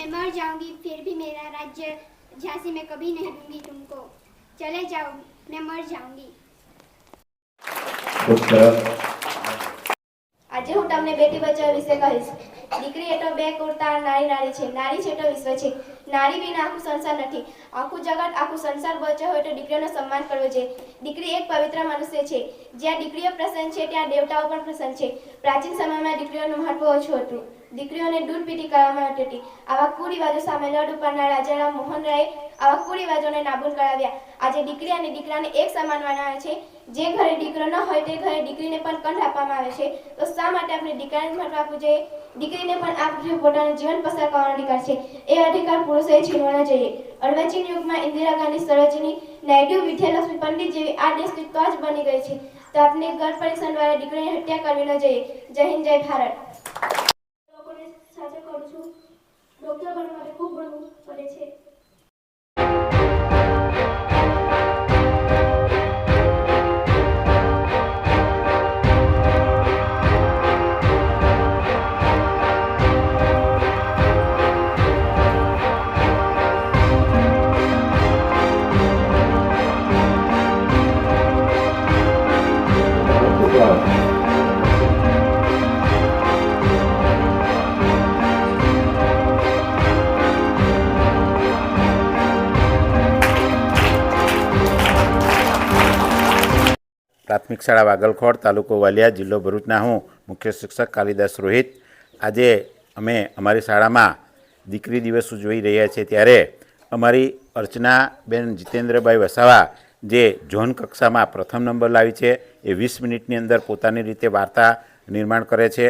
मैं मर जाऊंगी फिर भी मेरा राज्य झांसी में कभी नहीं दूंगी तुमको चले जाओ मैं मर जाऊंगी આજે હું તમને બેટી બચાવ વિશે કહીશ. દીકરી એટલો બે કુર્તા નારી નારી છે. નારી છે તો વિશ્વ છે. નારી વિના આખું સંસાર નથી. આખું જગત, આખું સંસાર બચ્યો હોય તો દીકરીઓનો સન્માન કરવો જોઈએ દીકરી એક પવિત્ર મનુષ્ય છે. જ્યાં દીકરીઓ પ્રસન્ન છે, ત્યાં દેવતાઓ પણ પ્રસન્ન છે. પ્રાચીન સમયમાં દીકરીઓનું મહત્વ ઓછું હતું. દીકરીઓને દૂર પીટી કરવામાં આવતી હતી. આવા કુરિવાજો સામે લડ ઉપરના રાજારામ મોહન રાયે આવા કુરિવાજોને નાબૂદ કરાવ્યા. આજે દીકરી અને દીકરાને એક સમાન માનવાના છે. જે ઘરે દીકરો ન હોય તે ઘરે દીકરીને પણ કંઠ આપવામાં આવે છે. તો શા માટે આપણે દીકરાને મહત્વ આપવું જોઈએ? દીકરીને પણ આપજો પોતાનું જીવન પસાર કરવાનો અધિકાર છે. એ અધિકાર પુરુષોએ છીનવાનો જોઈએ. અડવાચીન યુગમાં ઇન્દિરા ગાંધી, સરોજની નાયડુ વિદ્યાલક્ષ્મી પંડિત જેવી આ દેશની ટોચ બની ગઈ છે. તો આપણે ગર્ભ પરીક્ષણ દ્વારા દીકરીની હત્યા કરવી ન જોઈએ. જય હિન્દ, જય ભારત. લોકોને સાચો કરું છું. ડોક્ટર બનવા માટે ખૂબ ભણવું. પ્રાથમિક શાળા વાગલખોડ, તાલુકો વાલિયા, જિલ્લો ભરૂચના હું મુખ્ય શિક્ષક કાલિદાસ રોહિત. આજે અમે અમારી શાળામાં દીકરી દિવસ ઉજવી રહ્યા છીએ ત્યારે અમારી અર્ચનાબેન જીતેન્દ્રભાઈ વસાવા જે ઝોન કક્ષામાં પ્રથમ નંબર લાવી છે, એ વીસ મિનિટની અંદર પોતાની રીતે વાર્તા નિર્માણ કરે છે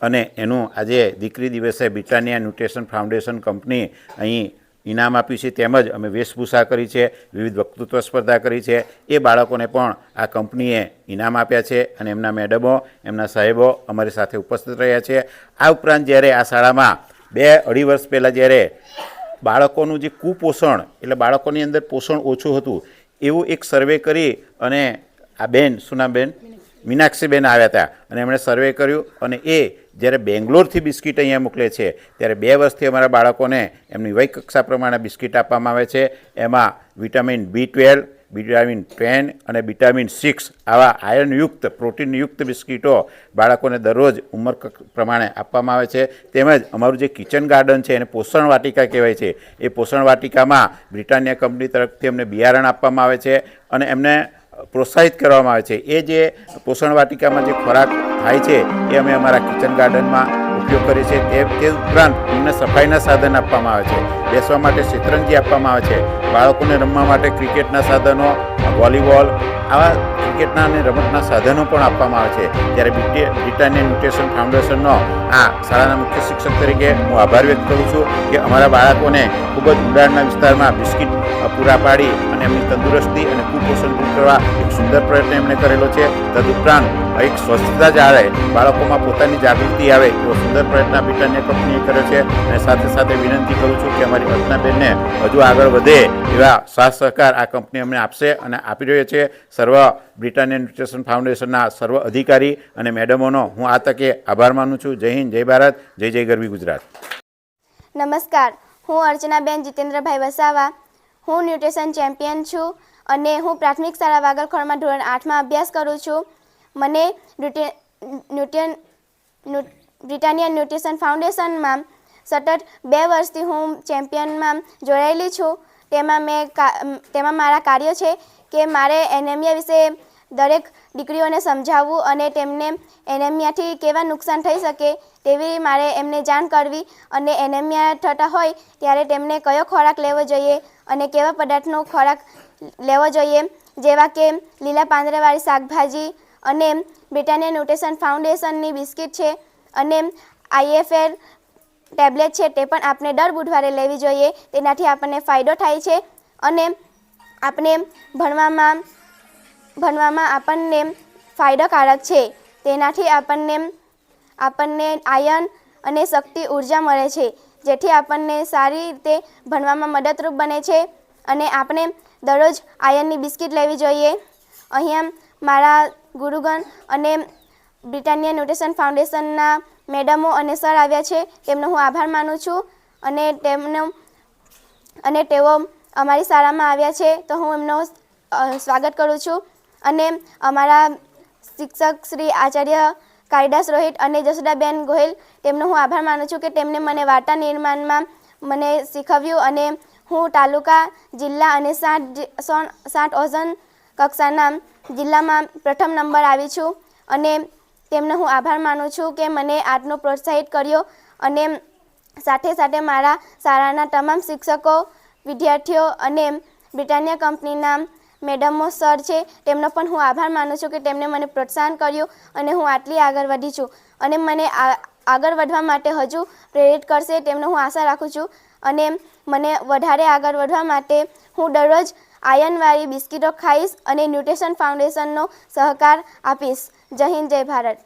અને એનું આજે દીકરી દિવસે બ્રિટાનિયા ન્યુટ્રિશન ફાઉન્ડેશન કંપની અહીં ઇનામ આપ્યું છે તેમજ અમે વેશભૂષા કરી છે વિવિધ વક્તૃત્વ સ્પર્ધા કરી છે. એ બાળકોને પણ આ કંપનીએ ઇનામ આપ્યા છે અને એમના મેડમો એમના સાહેબો અમારી સાથે ઉપસ્થિત રહ્યા છે. આ ઉપરાંત જ્યારે આ શાળામાં બે અઢી વર્ષ પહેલાં જ્યારે બાળકોનું જે કુપોષણ એટલે બાળકોની અંદર પોષણ ઓછું હતું એવું એક સર્વે કરી અને આ બેન સુનાબેન બેન? મીનાક્ષીબેન આવ્યા હતા. અને એમણે સર્વે કર્યું અને એ જ્યારે બેંગ્લોરથી બિસ્કિટ અહીંયા મોકલે છે, ત્યારે બે વર્ષથી અમારા બાળકોને એમની વય કક્ષા પ્રમાણે બિસ્કિટ આપવામાં આવે છે. એમાં vitamin B twelve, vitamin ten અને વિટામિન સિક્સ આવા આયર્નયુક્ત પ્રોટીનયુક્ત બિસ્કિટો બાળકોને દરરોજ ઉંમર પ્રમાણે આપવામાં આવે છે. તેમજ અમારું જે કિચન ગાર્ડન છે, એને પોષણ વાટિકા કહેવાય છે. એ પોષણ વાટિકામાં બ્રિટાનિયા કંપની તરફથી અમને બિયારણ આપવામાં આવે છે અને એમને પ્રોત્સાહિત કરવામાં આવે છે. એ જે પોષણ વાટિકામાં જે ખોરાક થાય છે, એ અમે અમારા કિચન ગાર્ડનમાં ઉપયોગ કરીએ છીએ. તે તે ઉપરાંત એમને સફાઈના સાધન આપવામાં આવે છે. બેસવા માટે શેતરંજી આપવામાં આવે છે. બાળકોને રમવા માટે ક્રિકેટના સાધનો, વોલીબોલ, આવા ક્રિકેટના અને રમતના સાધનો પણ આપવામાં આવે છે. ત્યારે બ્રિટે- બ્રિટાનિયા ન્યુટ્રિશન ફાઉન્ડેશનનો આ શાળાના મુખ્ય શિક્ષક તરીકે હું આભાર વ્યક્ત કરું છું કે અમારા બાળકોને ખૂબ જ ઊંડાણના વિસ્તારમાં બિસ્કિટ પૂરા પાડી અને એમની તંદુરસ્તી અને કુપોષણ દૂર કરવા એક સુંદર પ્રયત્ન એમણે કરેલો છે. તદુપરાંત એક સ્વચ્છતા જાળે બાળકોમાં પોતાની જાગૃતિ આવે એવો સુંદર પ્રયત્ન બ્રિટાનિયા કંપનીએ કર્યો છે. અને સાથે સાથે વિનંતી કરું છું કે અમારી અર્ચનાબેનને હજુ આગળ વધે એવા સાથ સહકાર આ કંપની અમને આપશે અને આપી રહ્યો છે. સર્વ બ્રિટાનિયા ન્યુટ્રિશન ફાઉન્ડેશનના સર્વ અધિકારી અને મેડમોનો હું આ તકે આભાર માનું છું. જય હિન્દ, જય ભારત, જય જય ગરવી ગુજરાત. નમસ્કાર. હું અર્ચનાબેન જીતેન્દ્રભાઈ વસાવા. હું ન્યુટ્રિશન ચેમ્પિયન છું અને હું પ્રાથમિક શાળા વાગલખોડમાં ધોરણ આઠમાં અભ્યાસ કરું છું. મને ન્યુટ્રિ- ન્યુટ્રિયન, ન્યુ- બ્રિટાનિયા ન્યુટ્રિશન ફાઉન્ડેશનમાં સતત બે વર્ષથી હું ચેમ્પિયનમાં જોડાયેલી છું. તેમાં મેં તેમાં મારા કાર્યો છે કે મારે એનેમિયા વિશે દરેક દીકરીઓને સમજાવવું અને તેમને એનેમિયાથી કેવા નુકસાન થઈ શકે તેવી મારે એમને જાણ કરવી અને એનેમિયા થતા હોય ત્યારે તેમને કયો ખોરાક લેવો જોઈએ અને કેવા પદાર્થનો ખોરાક લેવો જોઈએ, જેવા કે લીલા પાંદડાવાળી શાકભાજી અને બ્રિટાનિયા ન્યુટ્રિશન ફાઉન્ડેશનની બિસ્કિટ છે અને આઈએફએર ટેબ્લેટ છે તે પણ આપણે દર બુધવારે લેવી જોઈએ. તેનાથી આપણને ફાયદો થાય છે અને આપણે ભણવામાં ભણવામાં આપણને ફાયદાકારક છે. તેનાથી આપણને આપણને આયન અને શક્તિ ઊર્જા મળે છે, જેથી આપણને સારી રીતે ભણવામાં મદદરૂપ બને છે અને આપણે દરરોજ આયનની બિસ્કિટ લેવી જોઈએ. અહીંયા મારા ગુરુગણ અને બ્રિટાનિયા ન્યુટ્રિશન ફાઉન્ડેશનના મેડમો અને સર આવ્યા છે, તેમનો હું આભાર માનું છું. અને તેમનો, અને તેઓ અમારી શાળામાં આવ્યા છે, તો હું એમનો સ્વાગત કરું છું. અને અમારા શિક્ષક શ્રી આચાર્ય કાયદાસ રોહિત અને જસોદાબેન ગોહિલ, તેમનો હું આભાર માનું છું કે તેમને મને વાર્તા નિર્માણમાં મને શીખવ્યું અને હું તાલુકા, જિલ્લા અને જિ- સાત ઓઝન કક્ષાના જિલ્લામાં પ્રથમ નંબર આવી છું. અને તેમનો હું આભાર માનું છું કે મને આર્ટનો પ્રોત્સાહિત કર્યો અને સાથે સાથે મારા શાળાના તમામ શિક્ષકો, વિદ્યાર્થીઓ અને બ્રિટાનિયા કંપનીના મેડમો, સર છે, તેમનો પણ હું આભાર માનું છું કે તેમણે મને પ્રોત્સાહન કર્યું અને હું આટલી આગળ વધી છું. અને મને આગળ વધવા માટે હજુ પ્રેરિત કરશે, તેમનો હું આશા રાખું છું. અને મને વધારે આગળ વધવા માટે હું દરરોજ આયનવાળી બિસ્કીટો ખાઈશ અને ન્યુટ્રિશન ફાઉન્ડેશનનો સહકાર આપીશ. જય હિન્દ જય ભારત.